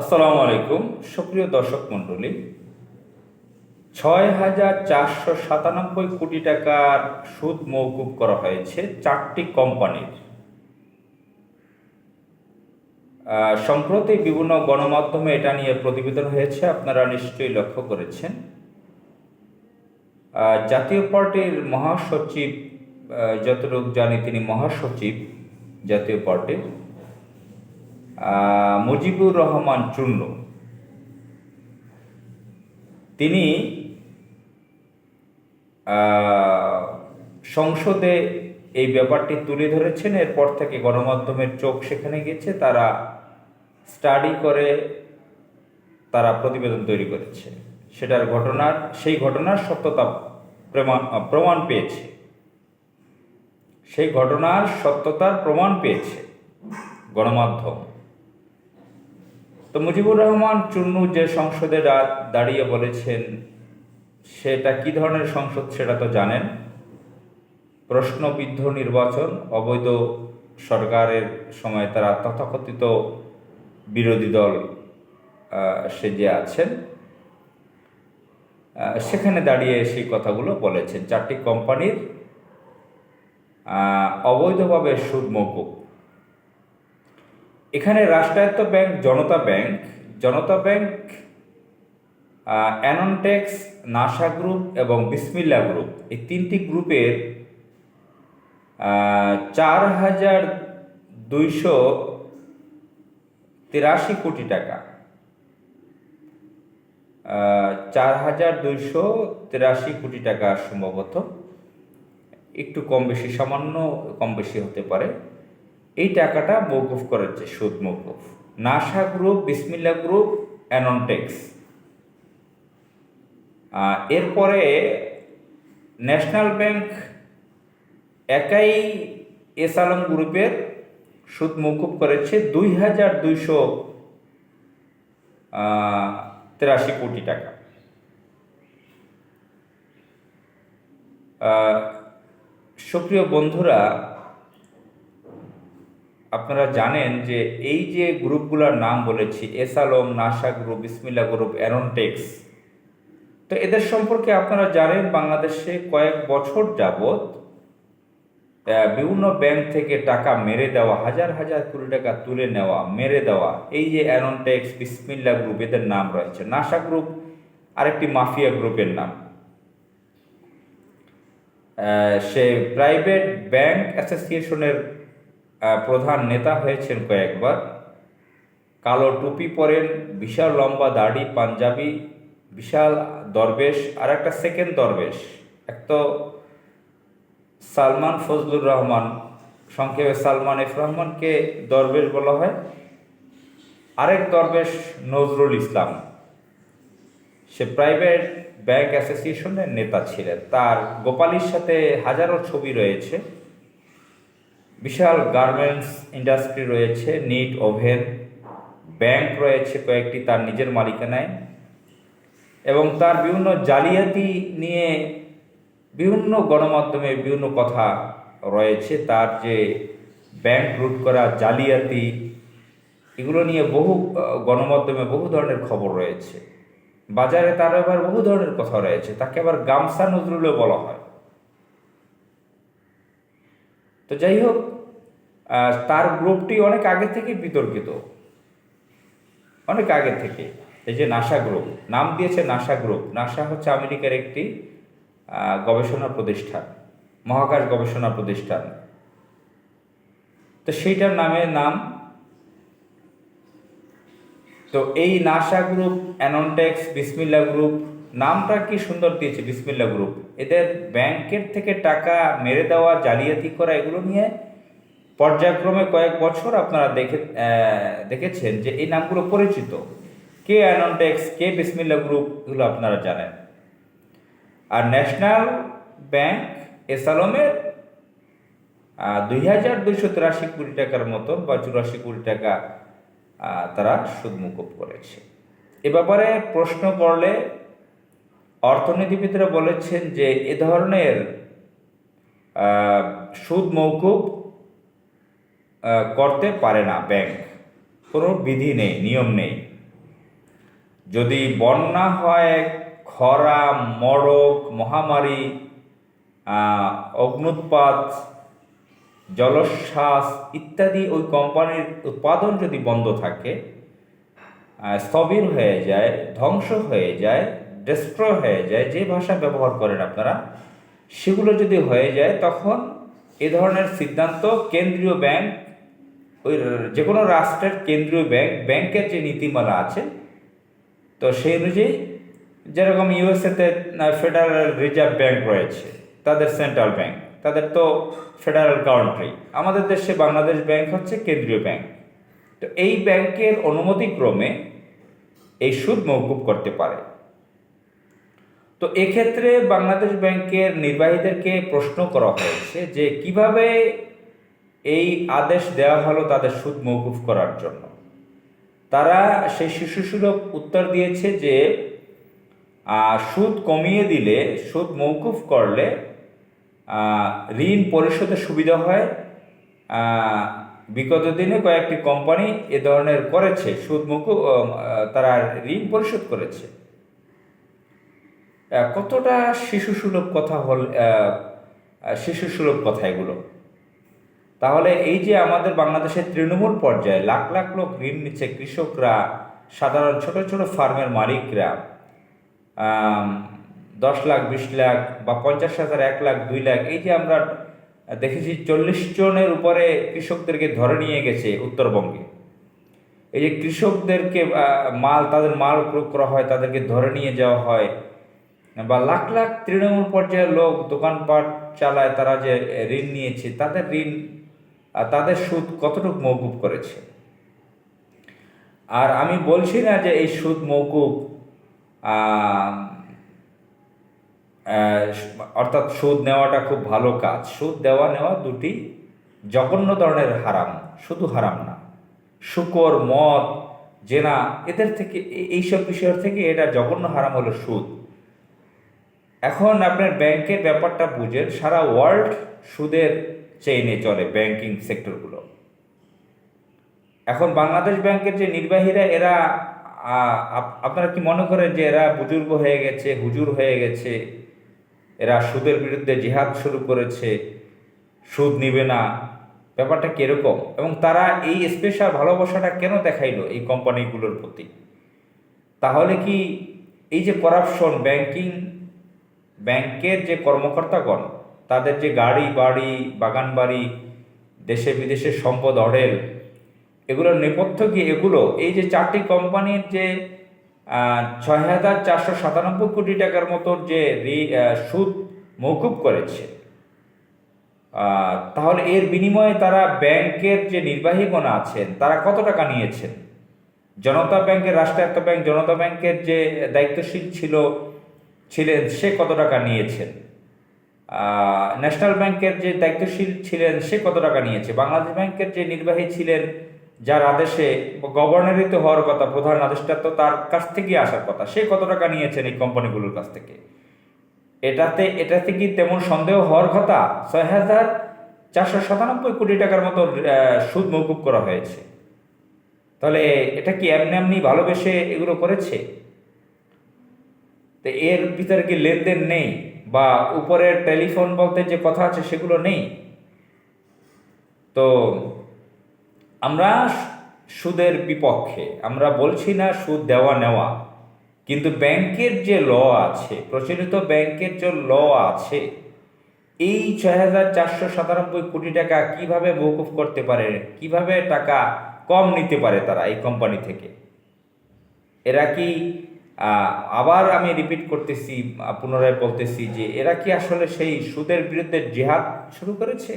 আসসালামু আলাইকুম। সুপ্রিয় দর্শক মণ্ডলী, ছয় হাজার চারশো সাতানব্বই কোটি টাকার সুদ মৌকুব করা হয়েছে চারটি কোম্পানির। সম্প্রতি বিভিন্ন গণমাধ্যমে এটা নিয়ে প্রতিবেদন হয়েছে, আপনারা নিশ্চয়ই লক্ষ্য করেছেন। জাতীয় পার্টির মহাসচিব যতটুকু জানি তিনি মহাসচিব জাতীয় পার্টির। মুজিবুর রহমান চূর্ণ তিনি সংসদে এই ব্যাপারটি তুলে ধরেছেন। এরপর থেকে গণমাধ্যমের চোখ সেখানে গেছে। তারা স্টাডি করে তারা প্রতিবেদন তৈরি করেছে। সেটার ঘটনার, সেই ঘটনার সত্যতা প্রমাণ পেয়েছে। সেই ঘটনার সত্যতার প্রমাণ পেয়েছে গণমাধ্যম। তো মুজিবুর রহমান চুন্নু যে সংসদে দাঁড়িয়ে বলেছেন, সেটা কি ধরনের সংসদ সেটা তো জানেন। প্রশ্নবিদ্ধ নির্বাচন, অবৈধ সরকারের সময় তারা তথাকথিত বিরোধী দল সেজে আছেন। সেখানে দাঁড়িয়ে সেই কথাগুলো বলেছেন। চারটি কোম্পানির অবৈধভাবে সুদ মৌকুব। এখানে রাষ্ট্রায়ত্ত bank, Janata bank. Janata bank Anontex, Nassa group এবং বিসমিল্লা গ্রুপ। এই তিনটি গ্রুপের চার হাজার দুইশো তিরাশি কোটি টাকা। চার হাজার দুইশো তিরাশি কোটি টাকা সম্ভবত। একটু কম বেশি, সামান্য কম বেশি হতে পারে। এই টাকাটা মৌকুফ করেছে সুদ মৌকুফ। NASA group Bismillah group Anontex এরপরে ন্যাশনাল ব্যাংক একাই এস আলম গ্রুপের সুদ মৌকুফ করেছে দুই হাজার দুইশো তিরাশি কোটি টাকা। আহ, সুপ্রিয় বন্ধুরা আপনারা জানেন যে এই যে গ্রুপগুলোর নাম বলেছি S Alam Nassa group, Bismillah group, Anontex, তো এদের সম্পর্কে আপনারা জানেন বাংলাদেশে কয়েক বছর যাবৎ বিভিন্ন ব্যাংক থেকে টাকা মেরে দেওয়া, হাজার হাজার কোটি টাকা তুলে নেওয়া, মেরে দেওয়া, এই যে অ্যারনটেক্স, বিসমিল্লা গ্রুপ, এদের নাম রয়েছে। নাসা গ্রুপ, আরেকটি মাফিয়া গ্রুপের নাম। সে প্রাইভেট ব্যাংক অ্যাসোসিয়েশনের প্রধান নেতা হয়েছেন কয়েকবার। কালো টুপি পরেন, বিশাল লম্বা দাড়ি, পাঞ্জাবি, বিশাল দরবেশ, আর একটা সেকেন্ড দরবেশ। এক তো সালমান ফজলুর রহমান, সংক্ষেপে সালমান এফ রহমানকে দরবেশ বলা হয়। আরেক দরবেশ নজরুল ইসলাম, সে প্রাইভেট ব্যাংক অ্যাসোসিয়েশনের নেতা ছিলেন। তার গোপালীর সাথে হাজারো ছবি রয়েছে। বিশাল গার্মেন্টস ইন্ডাস্ট্রি রয়েছে, নিট ওভেন, ব্যাংক রয়েছে কয়েকটি তার নিজের মালিকানায় এবং তার বিভিন্ন জালিয়াতি নিয়ে বিভিন্ন গণমাধ্যমে বিভিন্ন কথা রয়েছে। তার যে ব্যাংক লুট করা, জালিয়াতি, এগুলো নিয়ে বহু গণমাধ্যমে বহু ধরনের খবর রয়েছে। বাজারে তার আবার বহু ধরনের কথা রয়েছে। তাকে আবার গামসা নজরুলও বলা হয়। তো যাই হোক তার গ্রুপটি অনেক আগে থেকে বিতর্কিত। অনেক আগে থেকে। এই যে নাসা গ্রুপ, নাম দিয়েছে নাসা গ্রুপ। নাসা হচ্ছে আমেরিকার একটি গবেষণা প্রতিষ্ঠান, মহাকাশ গবেষণা প্রতিষ্ঠান। তো সেইটার নামে নাম। তো এই নাসা গ্রুপ, অ্যাননটেক্স, বিসমিল্লা গ্রুপ নামটা কি সুন্দর দিয়েছে বিসমিল্লা গ্রুপ এদের ব্যাংকের থেকে টাকা মেরে দেওয়া, জালিয়াতি করা, এগুলো নিয়ে পর্যায়ক্রমে কয়েক বছর আপনারা দেখে দেখেছেন যে এই নামগুলো পরিচিত। কে অ্যাননটেক্স কে বিসমিল্লা গ্রুপ এগুলো আপনারা জানেন। আর ন্যাশনাল ব্যাংক এসালমের দুই হাজার দুইশো তিরাশি কোটি টাকার মতন বা চুরাশি কোটি টাকা তারা সুদ মুকুব করেছে। এ ব্যাপারে প্রশ্ন করলে অর্থনীতিবিদরা বলেছেন যে এ ধরনের সুদ মৌকুব করতে পারে না ব্যাংক। কোনো বিধি নেই, নিয়ম নেই। যদি বন্যা হয়, খরা, মড়ক, মহামারী অগ্নুৎপাত, জলোচ্ছ্বাস ইত্যাদি ওই কোম্পানির উৎপাদন যদি বন্ধ থাকে স্থবির হয়ে যায়, ধ্বংস হয়ে যায় ডেস্ট্রয় হয়ে যায়, যে ভাষা ব্যবহার করেন আপনারা, সেগুলো যদি হয়ে যায়, তখন এ ধরনের সিদ্ধান্ত কেন্দ্রীয় ব্যাংক, ওই যে কোনো রাষ্ট্রের কেন্দ্রীয় ব্যাংক, ব্যাংকের যে নীতিমালা আছে, তো সেই অনুযায়ী যেরকম ইউএসএতে ফেডারেল রিজার্ভ ব্যাংক রয়েছে, তাদের সেন্ট্রাল ব্যাংক তাদের তো ফেডারেল কাউন্ট্রি আমাদের দেশে বাংলাদেশ ব্যাংক হচ্ছে কেন্দ্রীয় ব্যাংক তো এই ব্যাংকের অনুমতিক্রমে এই সুদ মৌকুব করতে পারে। তো এক্ষেত্রে বাংলাদেশ ব্যাংকের নির্বাহীদেরকে প্রশ্ন করা হয়েছে যে কীভাবে এই আদেশ দেওয়া হলো তাদের সুদ মৌকুফ করার জন্য। তারা সেই শিশুসুলভ উত্তর দিয়েছে যে সুদ কমিয়ে দিলে, সুদ মৌকুফ করলে ঋণ পরিশোধের সুবিধা হয়। বিগত দিনে কয়েকটি কোম্পানি এ ধরনের করেছে, সুদ মৌকুফ তারা ঋণ পরিশোধ করেছে। কতটা শিশু সুলভ কথা হল আহ, আহ, শিশু সুলভ কথা এগুলো? তাহলে এই যে আমাদের বাংলাদেশের তৃণমূল পর্যায়ে লাখ লাখ লোক ঋণ নিচ্ছে কৃষকরা সাধারণ ছোট ছোট ফার্মের মালিকরা দশ লাখ বিশ লাখ বা পঞ্চাশ হাজার এক লাখ দুই লাখ এই যে আমরা দেখেছি চল্লিশ জনের উপরে কৃষকদেরকে ধরে নিয়ে গেছে উত্তরবঙ্গে। এই যে কৃষকদেরকে মাল তাদের মাল ক্রয় করা হয় তাদেরকে ধরে নিয়ে যাওয়া হয় বা লাখ লাখ তৃণমূল পর্যায়ের লোক দোকানপাট চালায় তারা যে ঋণ নিয়েছে, তাদের ঋণ তাদের সুদ কতটুকু মৌকুব করেছে? আর আমি বলছি না যে এই সুদ মৌকুব অর্থাৎ সুদ নেওয়াটা খুব ভালো কাজ। সুদ দেওয়া নেওয়া দুটি জঘন্য ধরনের হারাম, শুধু হারাম না। শুকর, মদ, জেনা, এদের থেকে, এই- এইসব বিষয়ের থেকে এটা জঘন্য হারাম হলো সুদ। এখন আপনার ব্যাংকের ব্যাপারটা বুঝেন, সারা ওয়ার্ল্ড সুদের চেইনে চলে ব্যাংকিং সেক্টরগুলো এখন বাংলাদেশ ব্যাংকের যে নির্বাহীরা, এরা আপ- আপনারা কি মনে করেন যে এরা বুজুর্গ হয়ে গেছে, হুজুর হয়ে গেছে? এরা সুদের বিরুদ্ধে জিহাদ শুরু করেছে, সুদ নিবে না? ব্যাপারটা কীরকম? এবং তারা এই স্পেশাল ভালোবাসাটা কেন দেখাইলো এই কোম্পানিগুলোর প্রতি? তাহলে কি এই যে করাপশন ব্যাংকিং ব্যাংকের যে কর্মকর্তাগণ, তাদের যে গাড়ি, বাড়ি বাগান বাড়ি দেশে বিদেশে সম্পদ, অঢেল, এগুলোর নেপথ্য কি এগুলো? এই যে চারটি কোম্পানির যে ছয় হাজার চারশো সাতানব্বই কোটি টাকার মতো যে সুদ মৌকুব করেছে তাহলে এর বিনিময়ে তারা ব্যাংকের যে নির্বাহীগণ আছেন, তারা কত টাকা নিয়েছেন? জনতা ব্যাংকের, রাষ্ট্রায়ত্ত ব্যাংক, জনতা ব্যাংকের যে দায়িত্বশীল ছিল ছিলেন, সে কত টাকা নিয়েছেন ন্যাশনাল ব্যাংকের যে দায়িত্বশীল ছিলেন, সে কত টাকা নিয়েছে? বাংলাদেশ ব্যাংকের যে নির্বাহী ছিলেন, যার আদেশে গভর্নরিত হওয়ার কথা, প্রধান আদেশটা তো তার কাছ থেকেই আসার কথা, সে কত টাকা নিয়েছেন এই কোম্পানিগুলোর কাছ থেকে? এটাতে এটাতে কি তেমন সন্দেহ হওয়ার কথা? ছয় হাজার চারশো সাতানব্বই কোটি টাকার মতো সুদ মৌকুব করা হয়েছে। তাহলে এটা কি এমনি এমনি ভালোবেসে এগুলো করেছে? তো এর ভিতরে কি লেনদেন নেই? বা উপরের টেলিফোন বলতে যে কথা আছে সেগুলো নেই? তো আমরা সুদের বিপক্ষে, আমরা বলছি না সুদ দেওয়া নেওয়া, কিন্তু ব্যাংকের যে ল আছে, প্রচলিত ব্যাংকের যে ল আছে, এই ছয় হাজার চারশো সাতানব্বই কোটি টাকা কীভাবে মৌকুফ করতে পারে, কীভাবে টাকা কম নিতে পারে তারা এই কোম্পানি থেকে? এরা কি আবার আমি রিপিট করতেছি পুনরায় বলতেছি যে এরা কি আসলে সেই সুদের বিরুদ্ধে জেহাদ শুরু করেছে?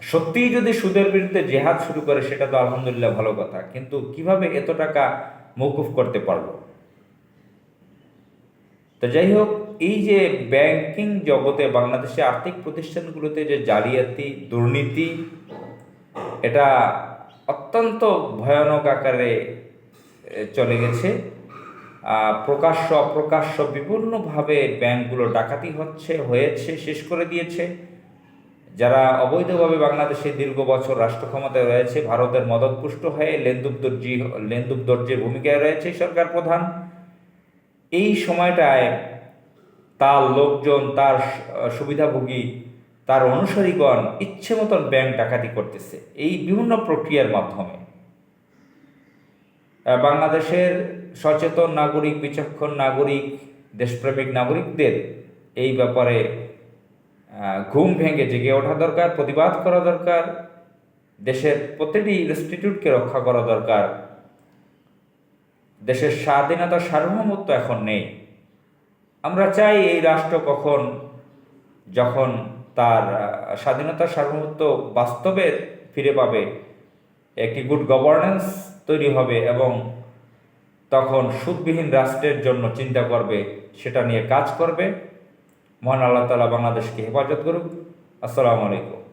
সত্যিই যদি সুদের বিরুদ্ধে জেহাদ শুরু করে, সেটা তো আলহামদুলিল্লাহ ভালো কথা। কিন্তু কীভাবে এত টাকা মৌকুফ করতে পারল তো যাই হোক, এই যে ব্যাংকিং জগতে, বাংলাদেশে আর্থিক প্রতিষ্ঠানগুলোতে যে জালিয়াতি, দুর্নীতি, এটা অত্যন্ত ভয়ানক আকারে চলে গেছে। প্রকাশ্য অপ্রকাশ্য বিভিন্নভাবে ব্যাংকগুলো ডাকাতি হচ্ছে, হয়েছে, শেষ করে দিয়েছে। যারা অবৈধভাবে বাংলাদেশে দীর্ঘ বছর রাষ্ট্র ক্ষমতায় রয়েছে, ভারতের মদতপুষ্ট হয়ে লেন্দুব দর্জি লেন্দুব দর্জির ভূমিকায় রয়েছে সরকার প্রধান, এই সময়টায় তার লোকজন, তার সুবিধাভোগী, তার অনুসারীগণ ইচ্ছে মতন ব্যাংক ডাকাতি করতেছে। এই বিভিন্ন প্রক্রিয়ার মাধ্যমে। বাংলাদেশের সচেতন নাগরিক, বিচক্ষণ নাগরিক, দেশপ্রেমিক নাগরিকদের এই ব্যাপারে ঘুম ভেঙে জেগে ওঠা দরকার, প্রতিবাদ করা দরকার, দেশের প্রতিটি ইনস্টিটিউটকে রক্ষা করা দরকার। দেশের স্বাধীনতা সার্বভৌমত্ব এখন নেই। আমরা চাই এই রাষ্ট্র কখন, যখন তার স্বাধীনতা সার্বভৌমত্ব বাস্তবে ফিরে পাবে। একটি গুড গভর্নেন্স তৈরি হবে এবং তখন সুদবিহীন রাষ্ট্রের জন্য চিন্তা করবে, সেটা নিয়ে কাজ করবে। মহান আল্লাহ তালা বাংলাদেশকে হেফাজত করুক। আসসালামু আলাইকুম।